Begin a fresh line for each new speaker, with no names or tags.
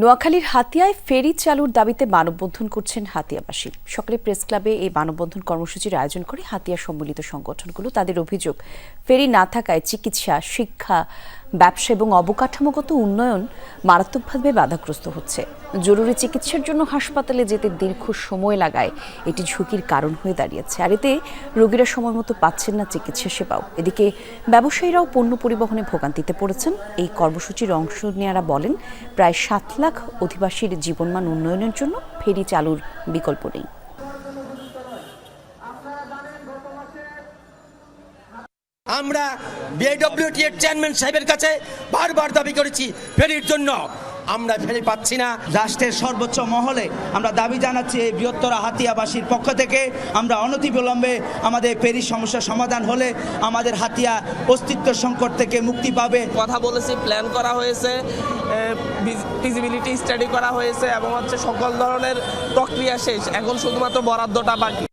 নোয়াখালীর হাতিয়ায় ফেরি চালুর দাবিতে মানববন্ধন করছেন হাতিয়াবাসী। সকালে প্রেস ক্লাবে এই মানববন্ধন কর্মসূচির আয়োজন করে হাতিয়া সম্মিলিত সংগঠনগুলো তাদের অভিযোগ, ফেরি না থাকায় চিকিৎসা, শিক্ষা ব্যবসা এবং অবকাঠামোগত উন্নয়ন মারাত্মকভাবে বাধাগ্রস্ত হচ্ছে। জরুরি চিকিৎসার জন্য হাসপাতালে যেতে দীর্ঘ সময় লাগায়। এটি ঝুঁকির কারণ হয়ে দাঁড়িয়েছে। আর এতে রোগীরা সময় মতো পাচ্ছেন না চিকিৎসা সেবাও। এদিকে ব্যবসায়ীরাও পণ্য পরিবহনে ভোগান্তিতে পড়েছেন। এই কর্মসূচির অংশ নেওয়ারা বলেন, প্রায় সাত লাখ অধিবাসীর জীবনমান উন্নয়নের জন্য ফেরি চালুর বিকল্প নেই।
আমরা বিএডব্লিউটি এর চেয়ারম্যান সাহেবের কাছে বারবার দাবি করেছি ফেরির জন্য। আমরা ফেরি পাচ্ছি না।
রাষ্ট্রের সর্বোচ্চ মহলে আমরা দাবি জানাচ্ছি এই বৃহত্তর হাতিয়াবাসীর পক্ষ থেকে। আমরা অনতিবিলম্বে আমাদের পেরিস সমস্যার সমাধান হলে আমাদের হাতিয়া অস্তিত্ব সংকট থেকে মুক্তি পাবে।
কথা বলেছি প্ল্যান করা হয়েছে ফিজিবিলিটি স্টাডি করা হয়েছে এবং হচ্ছে সকল ধরনের প্রক্রিয়া শেষ। এখন শুধুমাত্র বরাদ্দটা বাকি।